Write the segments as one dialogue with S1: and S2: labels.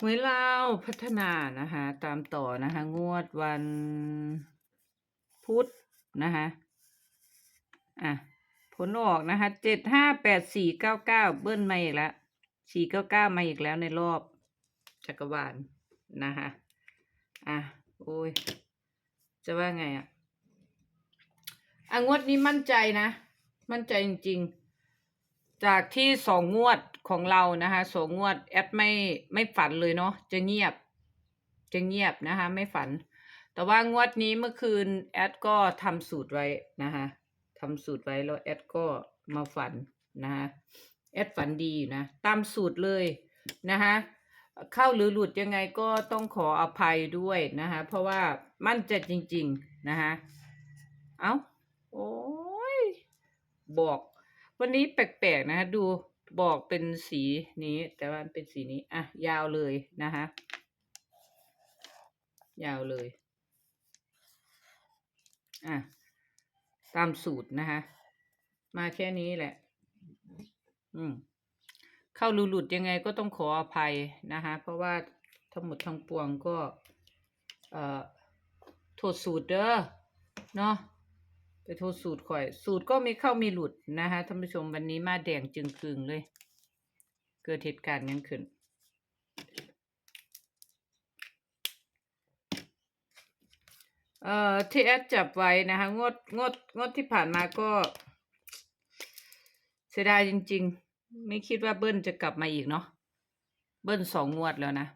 S1: หวยลาวพัฒนานะคะตามต่อนะคะงวดวันพุธนะคะอะผลออกนะคะเจ็ดห้าแปดสี่เก้าเก้าเบิ้ลมาอีกแล้วสี่เก้าเก้ามาอีกแล้วในรอบจักรวาลนะคะอะโอ้ย จะว่าไงอะอะงวดนี้มั่นใจนะ มั่นใจจริง ๆ จากที่สองงวดของเรานะคะสองงวดแอดไม่ไม่ฝันเลยเนาะจะเงียบ จะเงียบนะคะ ไม่ฝัน แต่ว่างวดนี้เมื่อคืนแอดก็ทำสูตรไว้นะคะทำสูตรไว้แล้วแอดก็มาฝันนะคะแอดฝันดีอยู่นะ ตามสูตรเลยนะคะเข้าหรือหลุดยังไงก็ต้องขออภัยด้วยนะคะเพราะว่ามั่นใจจริง ๆนะคะเอา้าโอ้ยบอก วันนี้แปลกๆนะคะดูบอกเป็นสีนี้ แต่ว่าเป็นสีนี้ อะ ยาวเลยนะคะ ยาวเลย อะ ตามสูตรนะคะ มาแค่นี้แหละ อืม เข้ารูหลุดยังไงก็ต้องขออภัยนะคะ เพราะว่าทั้งหมดทั้งปวงก็ เอ่อโทษสูตรเด้อเนาะ ไปโทษสูตรข่อย สูตรก็มีเข้ามีหลุดนะคะท่านผู้ชมวันนี้มาแดงจึงคืงเลย เกิดเหตุการณ์ยังขึ้น เอ่อที่แอดจับไว้นะคะงดงดงดที่ผ่านมาก็เสียดายจริง ๆ ไม่คิดว่าเบิ้ลจะกลับมาอีกเนาะเบิ้ลสองงวดแล้วนะ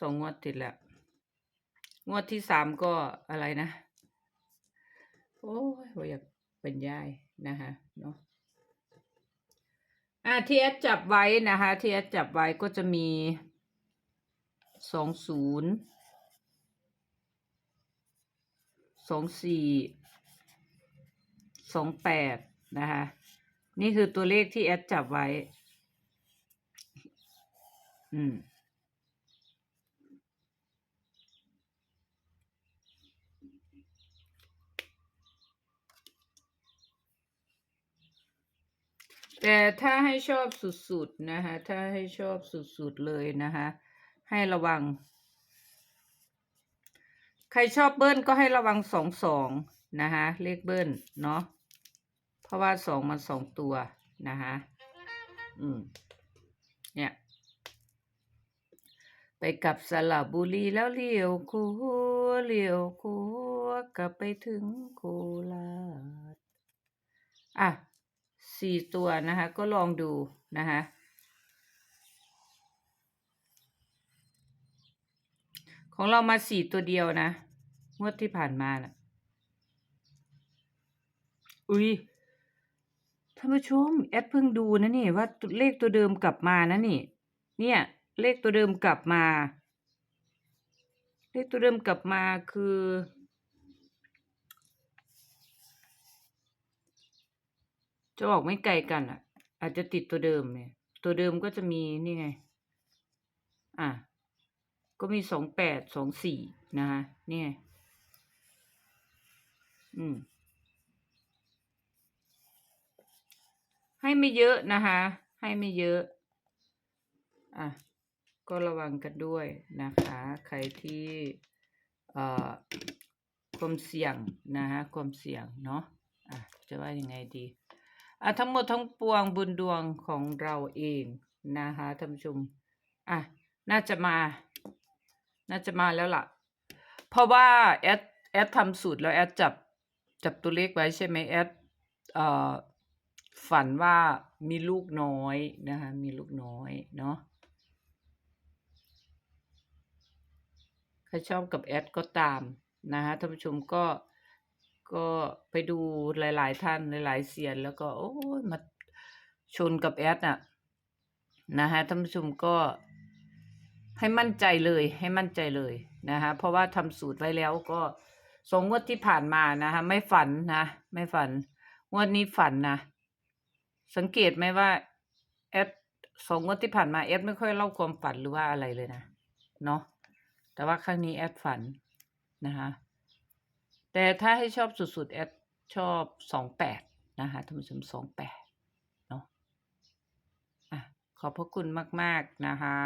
S1: สองงวดติดแล้ว งวดที่สามก็อะไรนะ โอ้ยว่าอยากบรรยายนะคะเนาะอ่าที่แอดจับไว้นะคะที่แอดจับไว้ก็จะมีสองศูนย์สองสี่สองแปดนะคะนี่คือตัวเลขที่แอดจับไว้ อืม แต่ถ้าให้ชอบสุดๆนะคะถ้าให้ชอบสุดๆเลยนะคะให้ระวัง ใครชอบเบิ้ลก็ให้ระวังสองสองนะคะเลขเบิ้ลเนาะเพราะว่าสองมันสองตัวนะคะอืมเนี่ยไปกับสระบุรีแล้วเลี้ยวคูเลี้ยวคูกลับไปถึงโคราชอะ สี่ตัวนะคะ ก็ลองดูนะคะของเรามาสี่ตัวเดียวนะงวดที่ผ่านมานะ่ะ อุ้ยท่านผู้ชมแอดเพิ่งดูนะนี่ว่าเลขตัวเดิมกลับมานะนี่ เนี่ย เลขตัวเดิมกลับมา เลขตัวเดิมกลับมาคือ จะออกไม่ไกลกันอะ อาจจะติดตัวเดิมเนี่ย ตัวเดิมก็จะมีนี่ไง อะ ก็มีสองแปดสองสี่นะคะนี่ยอืม ให้ไม่เยอะนะคะ ให้ไม่เยอะ อะ ก็ระวังกันด้วยนะคะ ใครที่เอ่อความเสี่ยงนะคะความเสี่ยงเนาะอะจะว่ายังไงดี อะทั้งหมดทั้งปวงบุญดวงของเราเองนะคะท่านผู้ชมอะน่าจะมา น่าจะมาแล้วล่ะ เพราะว่าแอดแอดทำสูตรแล้วแอดจับจับตัวเลขไว้ใช่ไหมแอดเอ่อฝันว่ามีลูกน้อยนะคะมีลูกน้อยเนาะใครชอบกับแอดก็ตามนะคะท่านผู้ชมก็ ก็ไปดูหลาย ๆ ท่านหลาย ๆ เสียนแล้วก็ โอ้ยมาชนกับแอดน่ะนะคะท่านผู้ชมก็ให้มั่นใจเลยให้มั่นใจเลยนะคะเพราะว่าทำสูตรไว้แล้วก็สองงวดที่ผ่านมานะคะไม่ฝันนะ ไม่ฝันงวดนี้ฝันนะ สังเกตไหมว่าแอดสองงวดที่ผ่านมาแอดไม่ค่อยเล่าความฝันหรือว่าอะไรเลยนะเนาะแต่ว่าครั้งนี้แอดฝันนะคะ แต่ถ้าให้ชอบสุดๆแอดชอบสองแปดนะคะท่านผู้ชมสองแปดเนาะอะขอบพระคุณมาก ๆ นะคะ